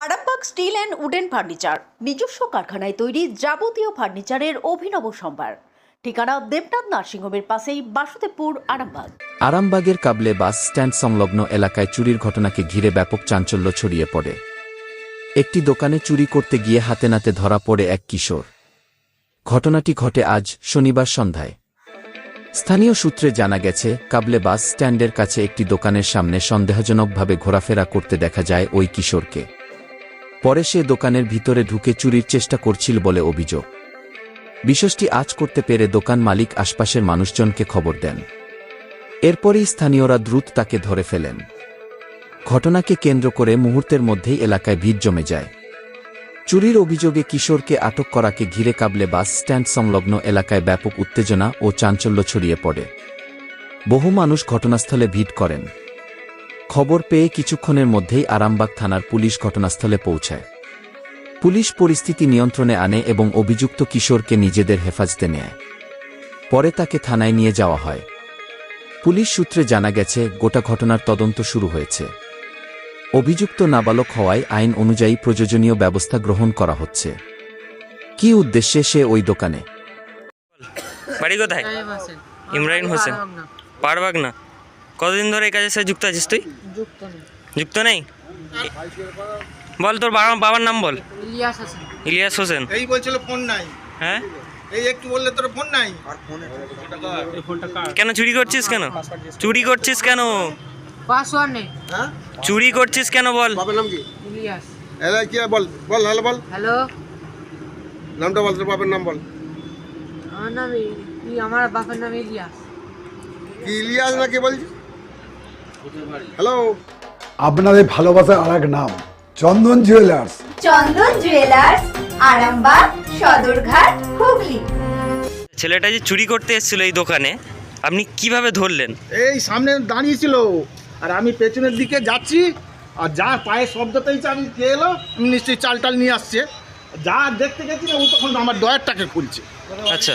Arambagh steel and wooden furniture, নিজস্ব কারখানায় তৈরি যাবতীয় ফার্নিচারের অভিনব সম্ভার। ঠিকানা দেবনাথ নার্সিংহোমের পাশেই বাসুদেবপুর, আরামবাগ। আরামবাগের কাবলে বাস স্ট্যান্ড সংলগ্ন এলাকায় চুরির ঘটনাকে ঘিরে ব্যাপক চাঞ্চল্য ছড়িয়ে পড়ে। একটি দোকানে চুরি করতে গিয়ে হাতে নাতে ধরা পড়ে এক কিশোর। ঘটনাটি ঘটে আজ শনিবার সন্ধ্যায়। স্থানীয় সূত্রে জানা গেছে, কাবলে বাস স্ট্যান্ডের কাছে একটি দোকানের সামনে সন্দেহজনকভাবে ঘোরাফেরা করতে দেখা যায় ওই কিশোরকে। পরে সে দোকানের ভিতরে ঢুকে চুরির চেষ্টা করছিল বলে অভিযোগ। বিষয়টি আজ করতে পেরে দোকান মালিক আশপাশের মানুষজনকে খবর দেন। এরপরই স্থানীয়রা দ্রুত তাকে ধরে ফেলেন। ঘটনাকে কেন্দ্র করে মুহূর্তের মধ্যেই এলাকায় ভিড় জমে যায়। চুরির অভিযোগে কিশোরকে আটক করাকে ঘিরে কাবলে বাস স্ট্যান্ড সংলগ্ন এলাকায় ব্যাপক উত্তেজনা ও চাঞ্চল্য ছড়িয়ে পড়ে। বহু মানুষ ঘটনাস্থলে ভিড় করেন। খবর পেয়ে কিছুক্ষণের মধ্যেই আরামবাগ থানার পুলিশ ঘটনাস্থলে পৌঁছায়। পুলিশ পরিস্থিতি নিয়ন্ত্রণে আনে এবং অভিযুক্ত কিশোরকে নিজেদের হেফাজতে নেয়। পরে তাকে থানায় নিয়ে যাওয়া হয়। পুলিশ সূত্রে জানা গেছে গোটা ঘটনার তদন্ত শুরু হয়েছে। অভিযুক্ত নাবালক হওয়ায় আইন অনুযায়ী প্রয়োজনীয় ব্যবস্থা গ্রহণ করা হচ্ছে। কি উদ্দেশ্যে সে ওই দোকানে? বাড়ি কোথায়? ইমরান হোসেন। পারবাগ না? কতদিন ধরে এই কাজের সাথে যুক্ত আছিস তুই? যুক্ত নেই। বল তোর বাবা বাবার নাম বল। ইলিয়াস হোসেন। ইলিয়াস হোসেন। এই বলছিল ফোন নাই। হ্যাঁ? এই একটু বললে তোর ফোন নাই? কেন চুরি করছিস কেন? চুরি করছিস কেন? পাসওয়ার্ড নেই। হ্যাঁ? চুরি করছিস কেন বল? বাবার নাম কি? ইলিয়াস। এলা কি বল বল হ্যালো বল। হ্যালো? নামটা বল তোর বাবার নাম বল। আমার নাম আমার বাপের নাম ইলিয়াস। কি ইলিয়াস নাকি বলছিস? হ্যালো আপনাদের ভালোবাসার আর এক নাম চন্দন জুয়েলার্স চন্দন জুয়েলার্স আরামবাগ সদরঘাট হুগলি। ছেলেটা যে চুরি করতে এসেছিল এই দোকানে আপনি কীভাবে ধরলেন? এই সামনে দাঁড়িয়েছিল আর আমি পেছনের দিকে যাচ্ছি আর যা পায়ের শব্দতেই আমি কে এলো আমি নিশ্চয়ই চাল টাল নিয়ে আসছে। যা দেখতে গেছি না ও তখন আমার দয়ারটাকে খুলছে। আচ্ছা।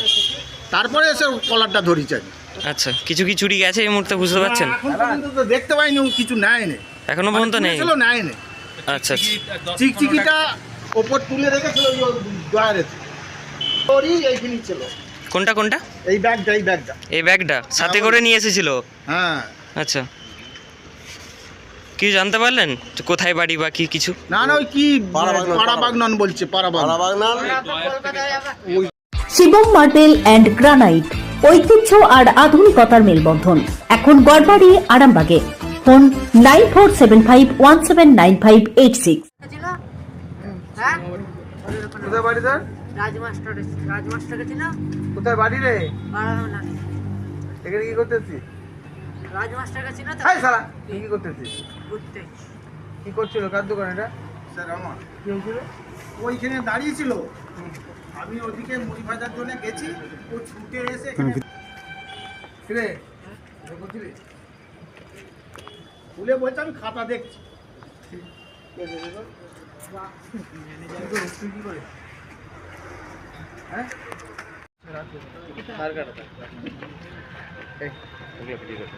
তারপরে এসে কলারটা ধরেছে। আমি আচ্ছা কিছু কি চুরি গেছে এই মুহূর্তে বুঝতে পারছেন? এখন পর্যন্ত তো দেখতে পাইনি কিছু নেয় নে এখনও পর্যন্ত নেই ছিল নেয় নে আচ্ছা আচ্ছা। চিকচিকিটা ওপর তুলে রেখেছিল ডয়ারে ওরই এইখানেই ছিল। কোনটা কোনটা? এই ব্যাগটা এই ব্যাগটা। এই ব্যাগটা? সাথে করে নিয়ে এসেছিল? হ্যাঁ। আচ্ছা। কি জানতে পারলেন? কোথায় বাড়ি বা কি কিছু? না না ওই কি পাড়াবাগনন বলছে পাড়াবাগনন? Shivam marble and granite. ঐতিহ্য আর আধুনিকতার মেলবন্ধন। এখন গড়বাড়ি আরামবাগে। Phone nine four seven five one seven nine five eight six. হ্যাঁ কোথায় বাড়ি রে? এখানে কি করতেছিস? রাজমাস্টার করতেছিস? ঘুরতে। কি করছিল? কার দোকান এটা? স্যার আমার। ওইখানে দাঁড়িয়েছিল। আমি ওদিকে মুড়ি ভাজার জন্য গেছি ও ছুটে এসে এখানে রে খুলে বলছে আমি খাতা দেখছি। হ্যাঁ? ওগুলো ভিডিও করতে